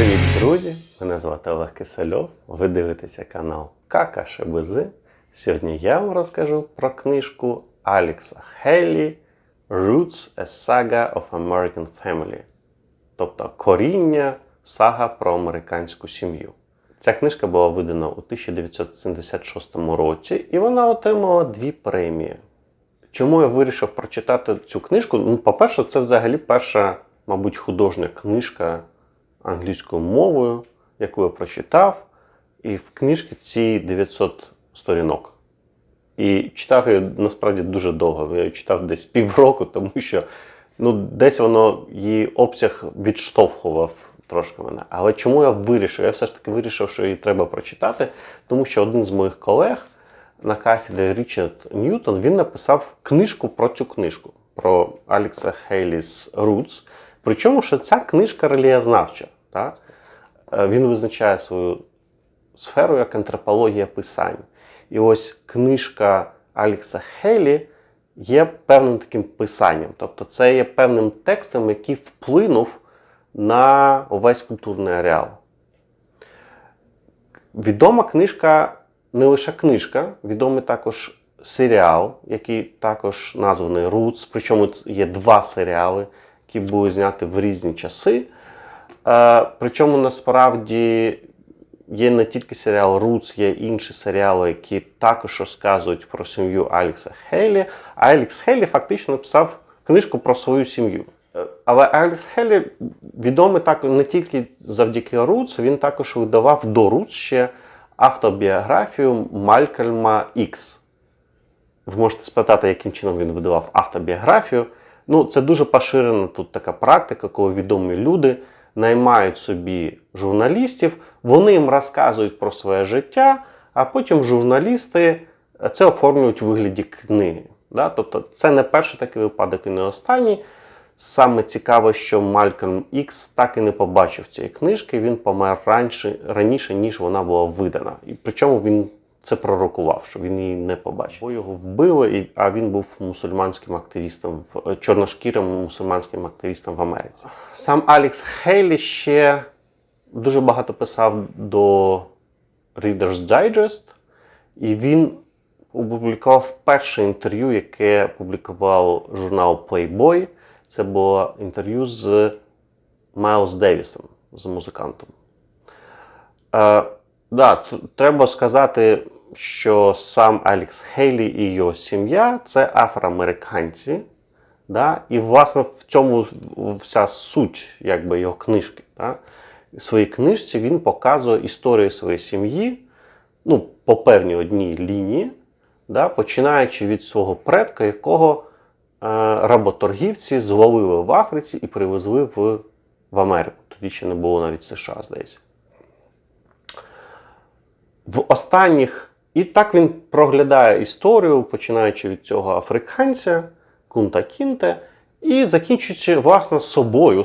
Привіт, друзі! Мене звати Олег Кисельов. Ви дивитеся канал Кака Шебези. Сьогодні я вам розкажу про книжку Алекса Хейлі Roots A Saga of American Family. Тобто коріння сага про американську сім'ю. Ця книжка була видана у 1976 році, і вона отримала дві премії. Чому я вирішив прочитати цю книжку? Ну, по-перше, це взагалі перша, мабуть, художня книжка англійською мовою, яку я прочитав. І в книжці ці 900 сторінок. І читав я насправді дуже довго. Я її читав десь півроку, тому що ну, десь воно її обсяг відштовхував трошки мене. Але чому я вирішив? Я все ж таки вирішив, що її треба прочитати, тому що один з моїх колег на кафедрі Річард Ньютон він написав книжку про цю книжку, про Алекса Хейліс Roots. Причому, що ця книжка релієзнавча. Так? Е, Він визначає свою сферу як антропологія писань. І ось книжка Алекса Хейлі є певним таким писанням. Тобто це є певним текстом, який вплинув на увесь культурний ареал. Відома книжка не лише книжка, відомий також серіал, який також названий Roots. Причому є два серіали, які були зняті в різні часи. Е, Причому насправді є не тільки серіал Roots, є інші серіали, які також розказують про сім'ю Алекса Хейлі. А Алекс Хейлі фактично написав книжку про свою сім'ю. Е, Але Алекс Хейлі відомий так не тільки завдяки Roots, він також видавав до Roots ще автобіографію Малькольма Ікс. Ви можете спитати, яким чином він видавав автобіографію. Ну, це дуже поширена тут така практика, коли відомі люди наймають собі журналістів, вони їм розказують про своє життя, а потім журналісти це оформлюють у вигляді книги. Да? Тобто це не перший такий випадок і не останній. Саме цікаве, що Малькольм Ікс так і не побачив цієї книжки, він помер раніше, раніше, ніж вона була видана. І причому він це пророкував, що він її не побачив. Бо його вбили, а він був мусульманським активістом, в- чорношкірим мусульманським активістом в Америці. Сам Алекс Хейлі ще дуже багато писав до Reader's Digest, і він опублікував перше інтерв'ю, яке публікував журнал Playboy. Це було інтерв'ю з Майлз Девісом, з музикантом. Е, да, треба сказати, що сам Алекс Хейлі і його сім'я це афроамериканці. Да? І, власне, в цьому вся суть якби, його книжки. Да? В своїй книжці він показує історію своєї сім'ї ну, по певній одній лінії, да? починаючи від свого предка, якого е, работоргівці зловили в Африці і привезли в, в Америку. Тоді ще не було навіть США, здається. В останніх. І так він проглядає історію, починаючи від цього африканця, Кунта Кінте, і закінчуючи, власне, собою.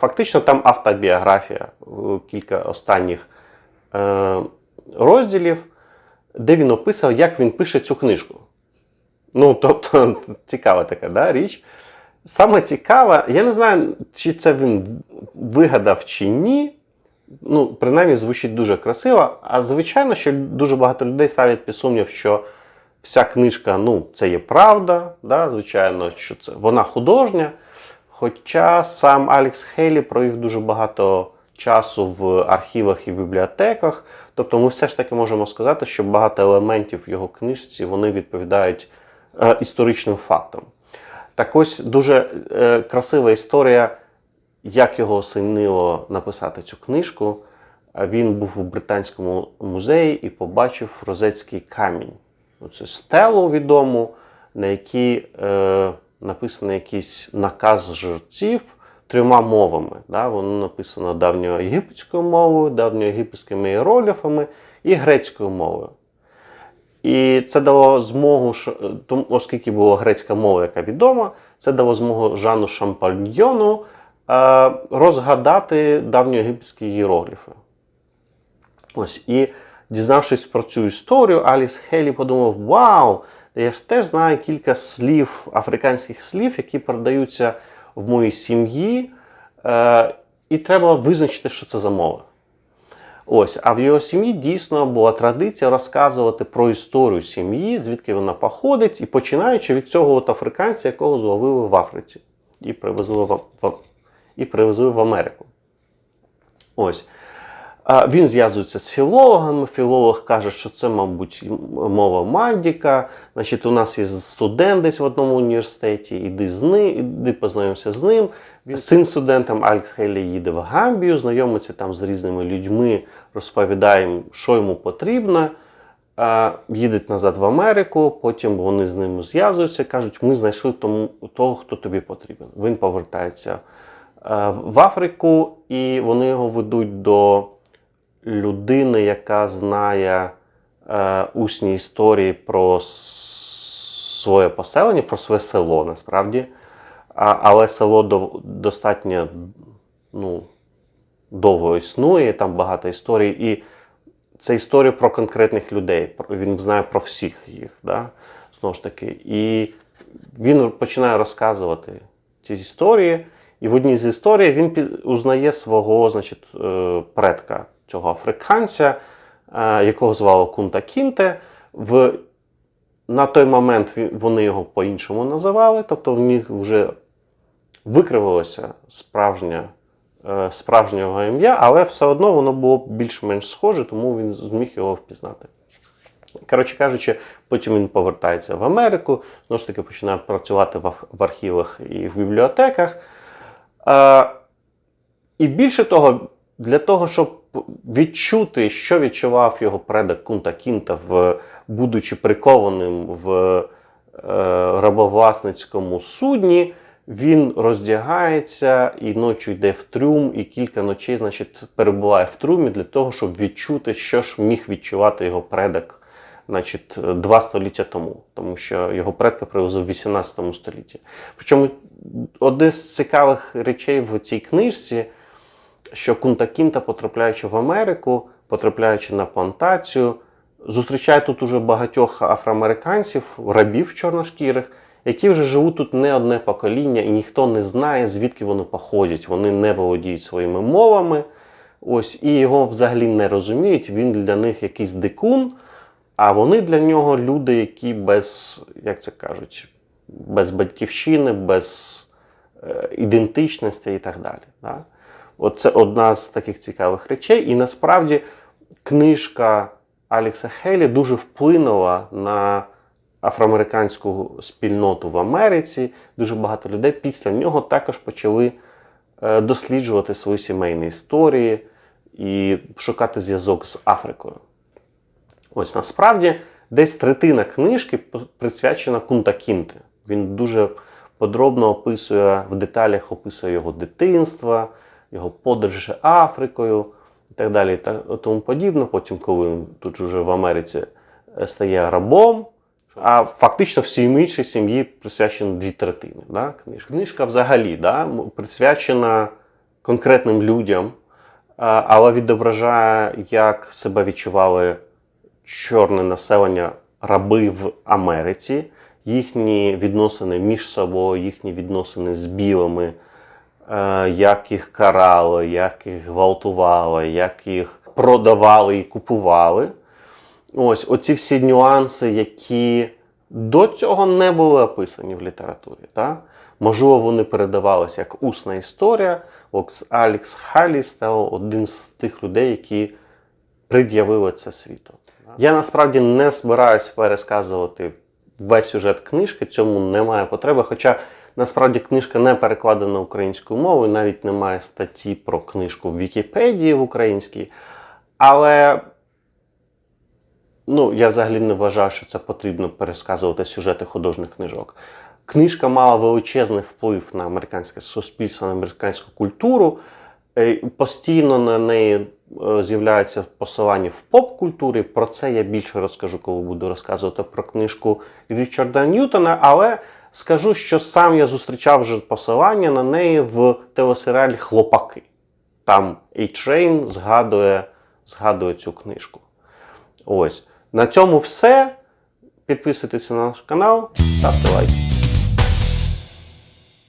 Фактично там автобіографія, е, кілька останніх е, розділів, де він описав, як він пише цю книжку. Ну, тобто, цікава така да, річ. Саме цікаве, я не знаю, чи це він вигадав чи ні. Ну, принаймні, звучить дуже красиво. А звичайно, що дуже багато людей ставлять під сумнів, що вся книжка ну, це є правда. Да? Звичайно, що це вона художня. Хоча сам Алекс Хейлі провів дуже багато часу в архівах і бібліотеках. Тобто ми все ж таки можемо сказати, що багато елементів в його книжці вони відповідають е, історичним фактам. Так ось дуже е, красива історія, як його осенило написати цю книжку. Він був у Британському музеї і побачив розецький камінь. Оце стелу відому, на якій е, написаний якийсь наказ жерців трьома мовами. Да? Воно написано давньоєгипетською мовою, давньоєгипетськими іерогліфами і грецькою мовою. І це дало змогу, оскільки була грецька мова, яка відома, це дало змогу Жану Шампальйону розгадати давньоєгипетські іерогліфи. Ось і дізнавшись про цю історію, Аліс Хейлі подумав: Вау! Я ж теж знаю кілька слів, африканських слів, які передаються в моїй сім'ї. Е, і треба визначити, що це за мова. Ось, а в його сім'ї дійсно була традиція розказувати про історію сім'ї, звідки вона походить, і починаючи від цього от африканця, якого зловили в Африці і привезли в, і привезли в Америку. Ось. Він зв'язується з філологами. Філолог каже, що це, мабуть, мова Мальдіка. Значить, у нас є студент десь в одному університеті, іди з ним, іди познайомся з ним. Він син студентом Алекс Хейлі їде в Гамбію, знайомиться там з різними людьми, розповідає їм, що йому потрібно. Їдуть назад в Америку, потім вони з ними зв'язуються, кажуть, ми знайшли тому, того, хто тобі потрібен. Він повертається в Африку, і вони його ведуть до людини, яка знає е, усні історії про своє поселення, про своє село насправді. Але село достатньо ну, довго існує, там багато історій. І це історія про конкретних людей. Він знає про всіх їх. Да? Знову ж таки. І він починає розказувати ці історії. І в одній з історій він узнає свого значить, е, предка, цього африканця, е, якого звали Кунта Кінте. В, на той момент вони його по-іншому називали, тобто в них вже викривилося справжнє, е, справжнє його ім'я, але все одно воно було більш-менш схоже, тому він зміг його впізнати. Коротше кажучи, потім він повертається в Америку, знову ж таки починає працювати в архівах і в бібліотеках. Е, і більше того, для того, щоб відчути, що відчував його предок Кунта Кінта, в, будучи прикованим в е, рабовласницькому судні, він роздягається і ночі йде в трюм, і кілька ночей, значить, перебуває в трюмі для того, щоб відчути, що ж міг відчувати його предок, значить, два століття тому, тому що його предка привезли в 18 столітті. Причому одне з цікавих речей в цій книжці, що Кунта Кінта, потрапляючи в Америку, потрапляючи на плантацію, зустрічає тут уже багатьох афроамериканців, рабів чорношкірих, які вже живуть тут не одне покоління, і ніхто не знає, звідки вони походять. Вони не володіють своїми мовами. Ось, і його взагалі не розуміють. Він для них якийсь дикун, а вони для нього люди, які без, як це кажуть, без батьківщини, без е, ідентичності і так далі. Да? От одна з таких цікавих речей. І насправді книжка Алекса Хейлі дуже вплинула на афроамериканську спільноту в Америці. Дуже багато людей після нього також почали е, досліджувати свої сімейні історії і шукати зв'язок з Африкою. Ось насправді десь третина книжки присвячена Кунта Кінте. Він дуже подробно описує в деталях описує його дитинство, його подорожі Африкою і так далі. Та тому подібне. Потім, коли він тут уже в Америці е, стає рабом. А фактично всій іншій сім'ї присвячено дві третини. Да, книжка. книжка взагалі да, присвячена конкретним людям, але відображає, як себе відчували чорне населення раби в Америці, їхні відносини між собою, їхні відносини з білими, е, як їх карали, як їх гвалтували, як їх продавали і купували. Ось оці всі нюанси, які до цього не були описані в літературі. Так? Можливо, вони передавалися як усна історія. Окс- Алекс Халі став один з тих людей, які пред'явили це світу. Я насправді не збираюся пересказувати весь сюжет книжки, цьому немає потреби. Хоча насправді книжка не перекладена українською мовою, навіть немає статті про книжку в Вікіпедії в українській. Але ну, я взагалі не вважаю, що це потрібно пересказувати сюжети художніх книжок. Книжка мала величезний вплив на американське суспільство, на американську культуру. Е, Постійно на неї е, з'являються посилання в поп-культурі. Про це я більше розкажу, коли буду розказувати про книжку Річарда Ньютона. Але скажу, що сам я зустрічав вже посилання на неї в телесеріалі Хлопаки. Там A-Train згадує, згадує цю книжку. Ось. На цьому все. Підписуйтесь на наш канал, ставте лайк.